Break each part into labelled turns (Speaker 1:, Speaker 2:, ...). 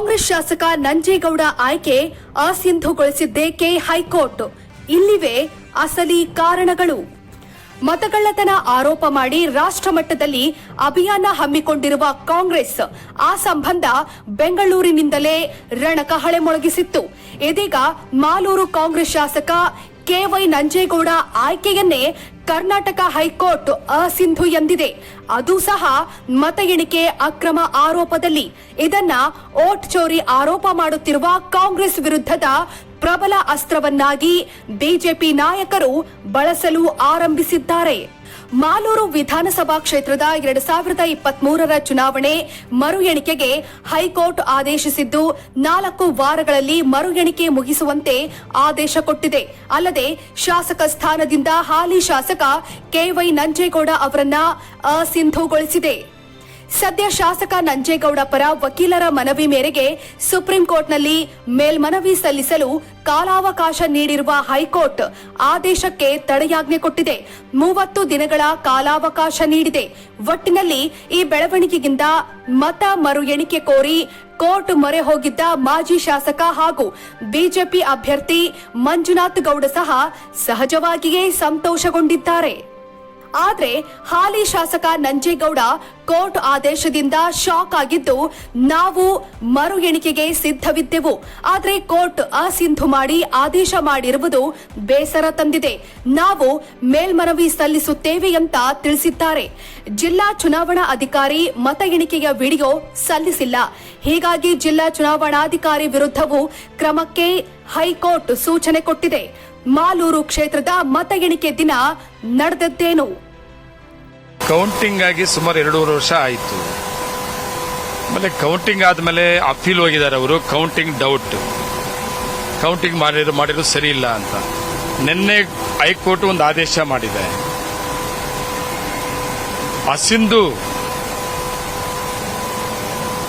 Speaker 1: ಕಾಂಗ್ರೆಸ್ ಶಾಸಕ ನಂಜೇಗೌಡ ಆಯ್ಕೆ ಅಸಿಂಧುಗೊಳಿಸಿದ್ದೇಕೆ ಹೈಕೋರ್ಟ್. ಇಲ್ಲಿವೆ ಅಸಲಿ ಕಾರಣಗಳು. ಮತಗಳ್ಳತನ ಆರೋಪ ಮಾಡಿ ರಾಷ್ಟ್ರ ಮಟ್ಟದಲ್ಲಿ ಅಭಿಯಾನ ಹಮ್ಮಿಕೊಂಡಿರುವ ಕಾಂಗ್ರೆಸ್, ಆ ಸಂಬಂಧ ಬೆಂಗಳೂರಿನಿಂದಲೇ ರಣಕಹಳೆ ಮೊಳಗಿಸಿತ್ತು. ಇದೀಗ ಮಾಲೂರು ಕಾಂಗ್ರೆಸ್ ಶಾಸಕ ಕೆವೈ ನಂಜೇಗೌಡ ಆಯ್ಕೆಯನ್ನೇ ಕರ್ನಾಟಕ ಹೈಕೋರ್ಟ್ ಅಸಿಂಧು ಎಂದಿದೆ. ಅದು ಸಹ ಮತ ಎಣಿಕೆ ಅಕ್ರಮ ಆರೋಪದಲ್ಲಿ. ಇದನ್ನ ಓಟ್ ಚೋರಿ ಆರೋಪ ಮಾಡುತ್ತಿರುವ ಕಾಂಗ್ರೆಸ್ ವಿರುದ್ಧದ ಪ್ರಬಲ ಅಸ್ತ್ರವನ್ನಾಗಿ ಬಿಜೆಪಿ ನಾಯಕರು ಬಳಸಲು ಆರಂಭಿಸಿದ್ದಾರೆ. ಮಾಲೂರು ವಿಧಾನಸಭಾ ಕ್ಷೇತ್ರದ ಎರಡು ಸಾವಿರದ ಇಪ್ಪತ್ಮೂರರ ಚುನಾವಣೆ ಮರು ಎಣಿಕೆಗೆ ಹೈಕೋರ್ಟ್ ಆದೇಶಿಸಿದ್ದು, ನಾಲ್ಕು ವಾರಗಳಲ್ಲಿ ಮರು ಎಣಿಕೆ ಮುಗಿಸುವಂತೆ ಆದೇಶ ಕೊಟ್ಟಿದೆ. ಅಲ್ಲದೆ, ಶಾಸಕ ಸ್ಥಾನದಿಂದ ಹಾಲಿ ಶಾಸಕ ಕೆವೈ ನಂಜೇಗೌಡ ಅವರನ್ನ ಅಸಿಂಧುಗೊಳಿಸಿದೆ. ಸದ್ಯ ಶಾಸಕ ನಂಜೇಗೌಡ ಪರ ವಕೀಲರ ಮನವಿ ಮೇರೆಗೆ ಸುಪ್ರೀಂ ಕೋರ್ಟ್ನಲ್ಲಿ ಮೇಲ್ಮನವಿ ಸಲ್ಲಿಸಲು ಕಾಲಾವಕಾಶ ನೀಡಿರುವ ಹೈಕೋರ್ಟ್ ಆದೇಶಕ್ಕೆ ತಡೆಯಾಜ್ಞೆ ಕೊಟ್ಟಿದೆ. ಮೂವತ್ತು ದಿನಗಳ ಕಾಲಾವಕಾಶ ನೀಡಿದೆ. ಒಟ್ಟಿನಲ್ಲಿ ಈ ಬೆಳವಣಿಗೆಗಿಂದ ಮತ ಮರು ಎಣಿಕೆ ಕೋರಿ ಕೋರ್ಟ್ ಮೊರೆ ಹೋಗಿದ್ದ ಮಾಜಿ ಶಾಸಕ ಹಾಗೂ ಬಿಜೆಪಿ ಅಭ್ಯರ್ಥಿ ಮಂಜುನಾಥ್ ಗೌಡ ಸಹ ಸಹಜವಾಗಿಯೇ ಸಂತೋಷಗೊಂಡಿದ್ದಾರೆ. ಆದ್ರೆ ಹಾಲಿ ಶಾಸಕ ನಂಜೇಗೌಡ ಕೋರ್ಟ್ ಆದೇಶದಿಂದ ಶಾಕ್ ಆಗಿದ್ದು ನಾವು ಮರು ಎಣಿಕೆಗೆ ಸಿದ್ಧವಿದ್ದೆವು. ಆದರೆ ಕೋರ್ಟ್ ಅಸಿಂಧು ಮಾಡಿ ಆದೇಶ ಮಾಡಿರುವುದು ಬೇಸರ ತಂದಿದೆ. ನಾವು ಮೇಲ್ಮನವಿ ಸಲ್ಲಿಸುತ್ತೇವೆ ಅಂತ ತಿಳಿಸಿದ್ದಾರೆ. ಜಿಲ್ಲಾ ಚುನಾವಣಾ ಅಧಿಕಾರಿ ಮತ ಎಣಿಕೆಯ ವಿಡಿಯೋ ಸಲ್ಲಿಸಿಲ್ಲ. ಹೀಗಾಗಿ ಜಿಲ್ಲಾ ಚುನಾವಣಾಧಿಕಾರಿ ವಿರುದ್ಧವೂ ಕ್ರಮಕ್ಕೆ ಹೈಕೋರ್ಟ್ ಸೂಚನೆ ಕೊಟ್ಟಿದೆ. ಮಾಲೂರು ಕ್ಷೇತ್ರದ ಮತ ಎಣಿಕೆ ದಿನ ನಡೆದದ್ದೇನು?
Speaker 2: ಕೌಂಟಿಂಗ್ ಆಗಿ ಸುಮಾರು ಎರಡೂವರೆ ವರ್ಷ ಆಯಿತು. ಆಮೇಲೆ ಕೌಂಟಿಂಗ್ ಆದಮೇಲೆ ಅಫೀಲ್ ಹೋಗಿದ್ದಾರೆ ಅವರು, ಕೌಂಟಿಂಗ್ ಡೌಟ್. ಕೌಂಟಿಂಗ್ ಮಾಡಿರೋ ಮಾಡಿರೋ ಸರಿ ಇಲ್ಲ ಅಂತ. ನಿನ್ನೆ ಹೈಕೋರ್ಟ್ ಒಂದು ಆದೇಶ ಮಾಡಿದೆ. ಅಸಿಂಧು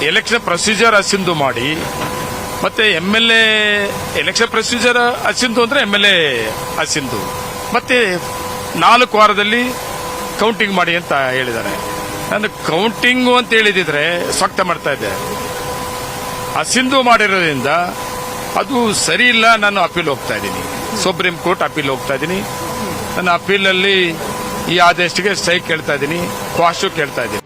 Speaker 2: ಎಲೆಕ್ಷನ್ ಪ್ರೊಸೀಜರ್ ಅಸಿಂಧು ಮಾಡಿ ಮತ್ತೆ M L A election procedure ಅಸಿಂಧು ಅಂದ್ರೆ ಎಂ ಎಲ್ ಎ ಅಸಿಂಧು. ಮತ್ತೆ ನಾಲ್ಕು ವಾರದಲ್ಲಿ ಕೌಂಟಿಂಗ್ ಮಾಡಿ ಅಂತ ಹೇಳಿದ್ದಾರೆ. ನಾನು ಕೌಂಟಿಂಗು ಅಂತ ಹೇಳಿದಿದ್ರೆ ಸ್ವಕ್ತ ಮಾಡ್ತಾ ಇದ್ದೆ. ಅಸಿಂಧು ಮಾಡಿರೋದ್ರಿಂದ ಅದು ಸರಿ ಇಲ್ಲ, ನಾನು ಅಪೀಲ್ ಹೋಗ್ತಾ ಇದ್ದೀನಿ. ಸುಪ್ರೀಂ ಕೋರ್ಟ್ ಅಪೀಲ್ ಹೋಗ್ತಾ ಇದ್ದೀನಿ. ನನ್ನ ಅಪೀಲಲ್ಲಿ ಈ ಆದೇಶಕ್ಕೆ ಸೈ ಕೇಳ್ತಾ ಇದ್ದೀನಿ. ಕ್ವಾಶು ಕೇಳ್ತಾ ಇದ್ದೀನಿ.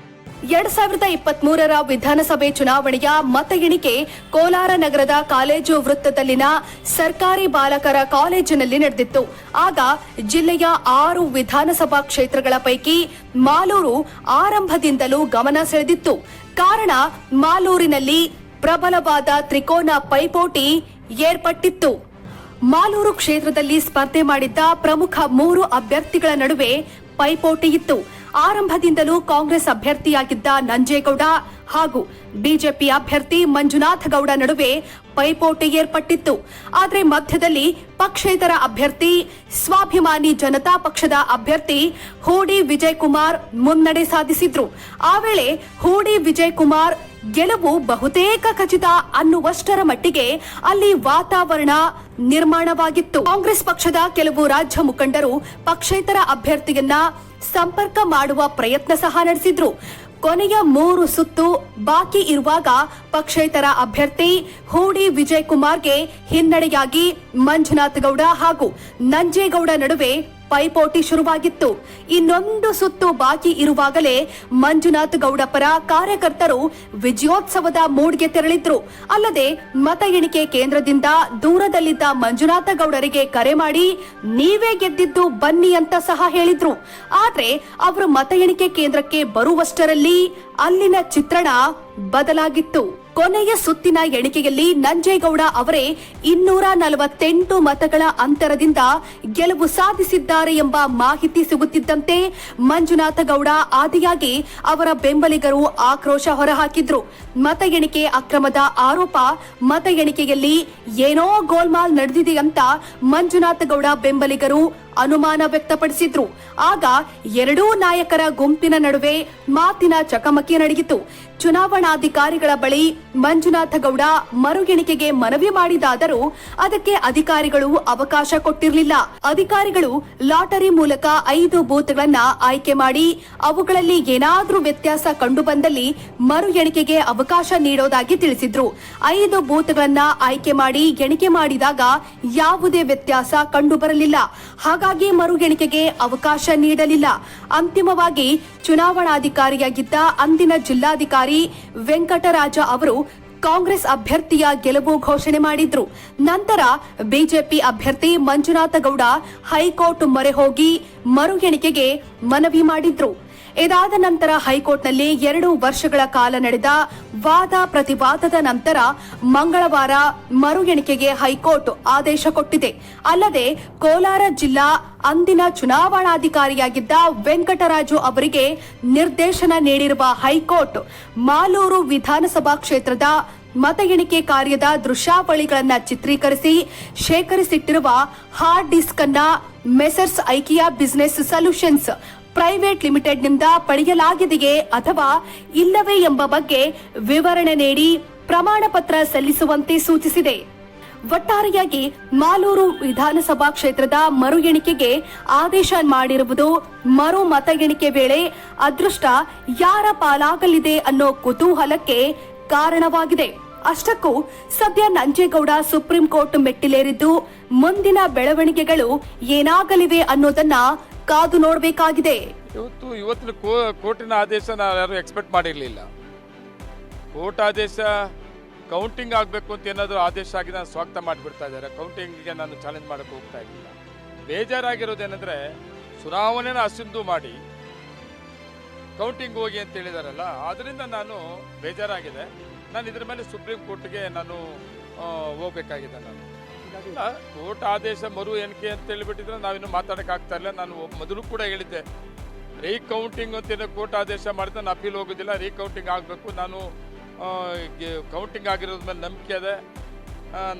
Speaker 1: ಎರಡ್ ಸಾವಿರದ ಇಪ್ಪತ್ಮೂರರ ವಿಧಾನಸಭೆ ಚುನಾವಣೆಯ ಮತ ಎಣಿಕೆ ಕೋಲಾರ ನಗರದ ಕಾಲೇಜು ವೃತ್ತದಲ್ಲಿನ ಸರ್ಕಾರಿ ಬಾಲಕರ ಕಾಲೇಜಿನಲ್ಲಿ ನಡೆದಿತ್ತು. ಆಗ ಜಿಲ್ಲೆಯ ಆರು ವಿಧಾನಸಭಾ ಕ್ಷೇತ್ರಗಳ ಪೈಕಿ ಮಾಲೂರು ಆರಂಭದಿಂದಲೂ ಗಮನ ಸೆಳೆದಿತ್ತು. ಕಾರಣ ಮಾಲೂರಿನಲ್ಲಿ ಪ್ರಬಲವಾದ ತ್ರಿಕೋನ ಪೈಪೋಟಿ ಏರ್ಪಟ್ಟಿತ್ತು. ಮಾಲೂರು ಕ್ಷೇತ್ರದಲ್ಲಿ ಸ್ಪರ್ಧೆ ಮಾಡಿದ್ದ ಪ್ರಮುಖ ಮೂರು ಅಭ್ಯರ್ಥಿಗಳ ನಡುವೆ ಪೈಪೋಟಿ ಇತ್ತು. ಆರಂಭದಿಂದಲೂ ಕಾಂಗ್ರೆಸ್ ಅಭ್ಯರ್ಥಿಯಾಗಿದ್ದ ನಂಜೇಗೌಡ ಹಾಗೂ ಬಿಜೆಪಿ ಅಭ್ಯರ್ಥಿ ಮಂಜುನಾಥ ಗೌಡ ನಡುವೆ ಪೈಪೋಟಿ ಏರ್ಪಟ್ಟಿತ್ತು. ಆದರೆ ಮಧ್ಯದಲ್ಲಿ ಪಕ್ಷೇತರ ಅಭ್ಯರ್ಥಿ, ಸ್ವಾಭಿಮಾನಿ ಜನತಾ ಪಕ್ಷದ ಅಭ್ಯರ್ಥಿ ಹೂಡಿ ವಿಜಯ್ ಕುಮಾರ್ ಮುನ್ನಡೆ ಸಾಧಿಸಿದ್ರು. ಆ ವೇಳೆ ಹೂಡಿ ವಿಜಯ್ ಕುಮಾರ್ ಗೆಲುವು ಬಹುತೇಕ ಖಚಿತ ಅನ್ನುವಷ್ಟರ ಮಟ್ಟಿಗೆ ಅಲ್ಲಿ ವಾತಾವರಣ ನಿರ್ಮಾಣವಾಗಿತ್ತು. ಕಾಂಗ್ರೆಸ್ ಪಕ್ಷದ ಕೆಲವು ರಾಜ್ಯ ಮುಖಂಡರು ಪಕ್ಷೇತರ ಅಭ್ಯರ್ಥಿಯನ್ನ ಸಂಪರ್ಕ ಮಾಡುವ ಪ್ರಯತ್ನ ಸಹ ನಡೆಸಿದ್ರು. ಕೊನೆಯ ಮೂರು ಸುತ್ತು ಬಾಕಿ ಇರುವಾಗ ಪಕ್ಷೇತರ ಅಭ್ಯರ್ಥಿ ಹೂಡಿ ವಿಜಯ್ ಕುಮಾರ್ಗೆ ಹಿನ್ನಡೆಯಾಗಿ ಮಂಜುನಾಥ್ ಗೌಡ ಹಾಗೂ ನಂಜೇಗೌಡ ನಡುವೆ ಪೈಪೋಟಿ ಶುರುವಾಗಿತ್ತು. ಇನ್ನೊಂದು ಸುತ್ತು ಬಾಕಿ ಇರುವಾಗಲೇ ಮಂಜುನಾಥ್ ಗೌಡ ಪರ ಕಾರ್ಯಕರ್ತರು ವಿಜಯೋತ್ಸವದ ಮೂಡ್ಗೆ ತೆರಳಿದ್ರು. ಅಲ್ಲದೆ ಮತ ಎಣಿಕೆ ಕೇಂದ್ರದಿಂದ ದೂರದಲ್ಲಿದ್ದ ಮಂಜುನಾಥ ಗೌಡರಿಗೆ ಕರೆ ಮಾಡಿ ನೀವೇ ಗೆದ್ದಿದ್ದು ಬನ್ನಿ ಅಂತ ಸಹ ಹೇಳಿದ್ರು. ಆದ್ರೆ ಅವರು ಮತ ಎಣಿಕೆ ಕೇಂದ್ರಕ್ಕೆ ಬರುವಷ್ಟರಲ್ಲಿ ಅಲ್ಲಿನ ಚಿತ್ರಣ ಬದಲಾಗಿತ್ತು. ಕೊನೆಯ ಸುತ್ತಿನ ಎಣಿಕೆಯಲ್ಲಿ ನಂಜೇಗೌಡ ಅವರೇ ಇನ್ನೂರ ನಲವತ್ತೆಂಟು ಮತಗಳ ಅಂತರದಿಂದ ಗೆಲುವು ಸಾಧಿಸಿದ್ದಾರೆ ಎಂಬ ಮಾಹಿತಿ ಸಿಗುತ್ತಿದ್ದಂತೆ ಮಂಜುನಾಥ ಗೌಡ ಆದಿಯಾಗಿ ಅವರ ಬೆಂಬಲಿಗರು ಆಕ್ರೋಶ ಹೊರಹಾಕಿದ್ರು. ಮತ ಎಣಿಕೆ ಅಕ್ರಮದ ಆರೋಪ, ಮತ ಎಣಿಕೆಯಲ್ಲಿ ಏನೋ ಗೋಲ್ಮಾಲ್ ನಡೆದಿದೆ ಅಂತ ಮಂಜುನಾಥ ಗೌಡ ಬೆಂಬಲಿಗರು ಅನುಮಾನ ವ್ಯಕ್ತಪಡಿಸಿದ್ರು. ಆಗ ಎರಡೂ ನಾಯಕರ ಗುಂಪಿನ ನಡುವೆ ಮಾತಿನ ಚಕಮಕಿ ನಡೆಯಿತು. ಚುನಾವಣಾಧಿಕಾರಿಗಳ ಬಳಿ ಮಂಜುನಾಥ ಗೌಡ ಮರು ಎಣಿಕೆಗೆ ಮನವಿ ಮಾಡಿದಾದರೂ ಅದಕ್ಕೆ ಅಧಿಕಾರಿಗಳು ಅವಕಾಶ ಕೊಟ್ಟಿರಲಿಲ್ಲ. ಅಧಿಕಾರಿಗಳು ಲಾಟರಿ ಮೂಲಕ ಐದು ಬೂತ್ಗಳನ್ನ ಆಯ್ಕೆ ಮಾಡಿ ಅವುಗಳಲ್ಲಿ ಏನಾದರೂ ವ್ಯತ್ಯಾಸ ಕಂಡುಬಂದಲ್ಲಿ ಮರು ಎಣಿಕೆಗೆ ಅವಕಾಶ ನೀಡೋದಾಗಿ ತಿಳಿಸಿದ್ರು. ಐದು ಬೂತ್ಗಳನ್ನ ಆಯ್ಕೆ ಮಾಡಿ ಎಣಿಕೆ ಮಾಡಿದಾಗ ಯಾವುದೇ ವ್ಯತ್ಯಾಸ ಕಂಡುಬರಲಿಲ್ಲ. ಹಾಗಾಗಿ ಮರು ಎಣಿಕೆಗೆ ಅವಕಾಶ ನೀಡಲಿಲ್ಲ. ಅಂತಿಮವಾಗಿ ಚುನಾವಣಾಧಿಕಾರಿಯಾಗಿದ್ದ ಅಂದಿನ ಜಿಲ್ಲಾಧಿಕಾರಿ ವೆಂಕಟರಾಜ ಅವರು ಕಾಂಗ್ರೆಸ್ ಅಭ್ಯರ್ಥಿಯ ಗೆಲುವು ಘೋಷಣೆ ಮಾಡಿದ್ರು. ನಂತರ ಬಿಜೆಪಿ ಅಭ್ಯರ್ಥಿ ಮಂಜುನಾಥ ಗೌಡ ಹೈಕೋರ್ಟ್ ಮೊರೆ ಹೋಗಿ ಮರು ಎಣಿಕೆಗೆ ಮನವಿ ಮಾಡಿದ್ರು. ಇದಾದ ನಂತರ ಹೈಕೋರ್ಟ್ನಲ್ಲಿ ಎರಡು ವರ್ಷಗಳ ಕಾಲ ನಡೆದ ವಾದ ಪ್ರತಿವಾದದ ನಂತರ ಮಂಗಳವಾರ ಮರು ಎಣಿಕೆಗೆ ಹೈಕೋರ್ಟ್ ಆದೇಶ ಕೊಟ್ಟಿದೆ. ಅಲ್ಲದೆ ಕೋಲಾರ ಜಿಲ್ಲಾ ಅಂದಿನ ಚುನಾವಣಾಧಿಕಾರಿಯಾಗಿದ್ದ ವೆಂಕಟರಾಜು ಅವರಿಗೆ ನಿರ್ದೇಶನ ನೀಡಿರುವ ಹೈಕೋರ್ಟ್ ಮಾಲೂರು ವಿಧಾನಸಭಾ ಕ್ಷೇತ್ರದ ಮತ ಎಣಿಕೆ ಕಾರ್ಯದ ದೃಶ್ಯಾವಳಿಗಳನ್ನು ಚಿತ್ರೀಕರಿಸಿ ಶೇಖರಿಸಿಟ್ಟಿರುವ ಹಾರ್ಡ್ ಡಿಸ್ಕ್ ಅನ್ನ Messrs Aikya business solutions private ಲಿಮಿಟೆಡ್ನಿಂದ ಪಡೆಯಲಾಗಿದೆಯೇ ಅಥವಾ ಇಲ್ಲವೇ ಎಂಬ ಬಗ್ಗೆ ವಿವರಣೆ ನೀಡಿ ಪ್ರಮಾಣ ಪತ್ರ ಸಲ್ಲಿಸುವಂತೆ ಸೂಚಿಸಿದೆ. ಒಟ್ಟಾರೆಯಾಗಿ ಮಾಲೂರು ವಿಧಾನಸಭಾ ಕ್ಷೇತ್ರದ ಮರು ಎಣಿಕೆಗೆ ಆದೇಶ ಮಾಡಿರುವುದು ಮರು ಮತ ಎಣಿಕೆ ವೇಳೆ ಅದೃಷ್ಟ ಯಾರ ಪಾಲಾಗಲಿದೆ ಅನ್ನೋ ಕುತೂಹಲಕ್ಕೆ ಕಾರಣವಾಗಿದೆ. ಅಷ್ಟಕ್ಕೂ ಸದ್ಯ ನಂಜೇಗೌಡ ಸುಪ್ರೀಂ ಕೋರ್ಟ್ ಮೆಟ್ಟಿಲೇರಿದ್ದು ಮುಂದಿನ ಬೆಳವಣಿಗೆಗಳು ಏನಾಗಲಿವೆ ಅನ್ನೋದನ್ನ ಕಾದು ನೋಡಬೇಕಾಗಿದೆ.
Speaker 2: ಇವತ್ತು ಇವತ್ತಿನ ಕೋರ್ಟಿನ ಆದೇಶ ನಾವು ಯಾರು ಎಕ್ಸ್ಪೆಕ್ಟ್ ಮಾಡಿರಲಿಲ್ಲ. ಕೋರ್ಟ್ ಆದೇಶ ಕೌಂಟಿಂಗ್ ಆಗಬೇಕು ಅಂತ ಏನಾದರೂ ಆದೇಶ ಆಗಿ ನಾನು ಸ್ವಾಗತ ಮಾಡಿಬಿಡ್ತಾ ಇದ್ದಾರೆ. ಕೌಂಟಿಂಗ್ಗೆ ನಾನು ಚಾಲೆಂಜ್ ಮಾಡಕ್ಕೆ ಹೋಗ್ತಾ ಇರಲಿಲ್ಲ. ಬೇಜಾರಾಗಿರೋದೇನೆಂದರೆ ಚುನಾವಣೆನ ಅಸಿಂಧು ಮಾಡಿ ಕೌಂಟಿಂಗ್ ಹೋಗಿ ಅಂತ ಹೇಳಿದಾರಲ್ಲ ಅದರಿಂದ ನಾನು ಬೇಜಾರಾಗಿದೆ. ನಾನು ಇದ್ರ ಮೇಲೆ ಸುಪ್ರೀಂ ಕೋರ್ಟ್ಗೆ ನಾನು ಹೋಗ್ಬೇಕಾಗಿದೆ ನಾನು. ಇಲ್ಲ, ಕೋರ್ಟ್ ಆದೇಶ ಮರು ಎಣಿಕೆ ಅಂತ ಹೇಳಿಬಿಟ್ಟಿದ್ರೆ ನಾವಿನ್ನು ಮಾತಾಡಕ್ ಆಗ್ತಾ ಇಲ್ಲ. ನಾನು ಮೊದಲು ಕೂಡ ಹೇಳಿದ್ದೆ. ರೀಕೌಂಟಿಂಗ್ ಅಂತ ಏನೋ ಕೋರ್ಟ್ ಆದೇಶ ಮಾಡಿದ್ರೆ ನಾನು ಅಪೀಲ್ ಹೋಗೋದಿಲ್ಲ. ರೀಕೌಂಟಿಂಗ್ ಆಗಬೇಕು. ನಾನು ಕೌಂಟಿಂಗ್ ಆಗಿರೋದ್ರ ಮೇಲೆ ನಂಬಿಕೆ ಇದೆ.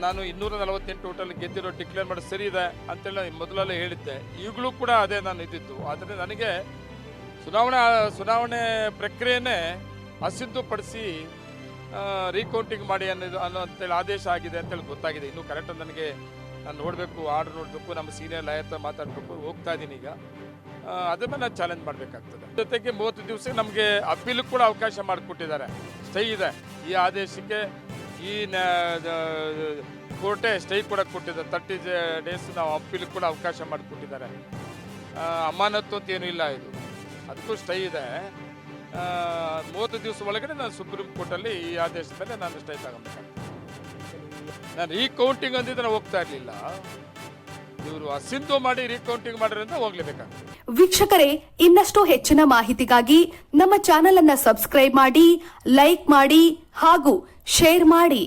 Speaker 2: ನಾನು ಇನ್ನೂರ ನಲವತ್ತೆಂಟು ಟೋಟಲ್ ಗೆದ್ದಿರೋ ಡಿಕ್ಲೇರ್ ಮಾಡೋದು ಸರಿ ಇದೆ ಅಂತೇಳಿ ನಾನು ಮೊದಲಲ್ಲೇ ಹೇಳಿದ್ದೆ. ಈಗಲೂ ಕೂಡ ಅದೇ ನಾನು ಇದ್ದಿದ್ದು. ಆದರೆ ನನಗೆ ಚುನಾವಣಾ ಚುನಾವಣೆ ಪ್ರಕ್ರಿಯೆನೇ ಅಸಿದ್ಧಪಡಿಸಿ ರೀಕೌಂಟಿಂಗ್ ಮಾಡಿ ಅನ್ನೋದು ಅನ್ನೋ ಅಂತೇಳಿ ಆದೇಶ ಆಗಿದೆ ಅಂತೇಳಿ ಗೊತ್ತಾಗಿದೆ. ಇನ್ನೂ ಕರೆಕ್ಟ್ ನನಗೆ ನಾನು ನೋಡಬೇಕು ಆರ್ಡರ್ ನೋಡಬೇಕು, ನಮ್ಮ ಸೀನಿಯರ್ ಲಾಯರ್ ಮಾತಾಡಬೇಕು, ಹೋಗ್ತಾ ಇದ್ದೀನಿ ಈಗ ಅದನ್ನು ನಾನು ಚಾಲೆಂಜ್ ಮಾಡಬೇಕಾಗ್ತದೆ. ಜೊತೆಗೆ ಮೂವತ್ತು ದಿವಸ ನಮಗೆ ಅಪೀಲ್ ಕೂಡ ಅವಕಾಶ ಮಾಡಿಕೊಟ್ಟಿದ್ದಾರೆ. ಸ್ಟೇ ಇದೆ. ಈ ಆದೇಶಕ್ಕೆ ಈ ಕೋರ್ಟೆ ಸ್ಟೇ ಕೂಡ ಕೊಟ್ಟಿದ್ದಾರೆ. ತರ್ಟಿ ಡೇಸ್ ನಾವು ಅಪೀಲ್ ಕೂಡ ಅವಕಾಶ ಮಾಡಿಕೊಟ್ಟಿದ್ದಾರೆ. ಅಮಾನತ್ತು ಅಂತ ಏನೂ ಇಲ್ಲ ಇದು. ಅದಕ್ಕೂ ಸ್ಟೇ ಇದೆ. ಮೂವತ್ತು ದಿವಸ ಒಳಗಡೆ ನಾನು ಸುಪ್ರೀಂ ಕೋರ್ಟಲ್ಲಿ ಈ ಆದೇಶದಲ್ಲಿ ನಾನು ಸ್ಟೇ ತಗೊಬೇಕಾಗ್ತದೆ ನಾನು ರೀಕೌಂಟಿಂಗ್ ಅಂದಿದ್ರೆ ಹೋಗ್ತಾ ಇರಲಿಲ್ಲ. ಇವರು ಅಸಿಂಧು ಮಾಡಿ ರೀಕೌಂಟಿಂಗ್ ಮಾಡಿರೋದ್ರಿಂದ ಹೋಗ್ಲೇಬೇಕಾಗ್ತದೆ.
Speaker 1: ವೀಕ್ಷಕರೇ, ಇನ್ನಷ್ಟು ಹೆಚ್ಚಿನ ಮಾಹಿತಿಗಾಗಿ ನಮ್ಮ ಚಾನೆಲ್ ಅನ್ನ ಸಬ್ಸ್ಕ್ರೈಬ್ ಮಾಡಿ, ಲೈಕ್ ಮಾಡಿ ಹಾಗೂ ಶೇರ್ ಮಾಡಿ.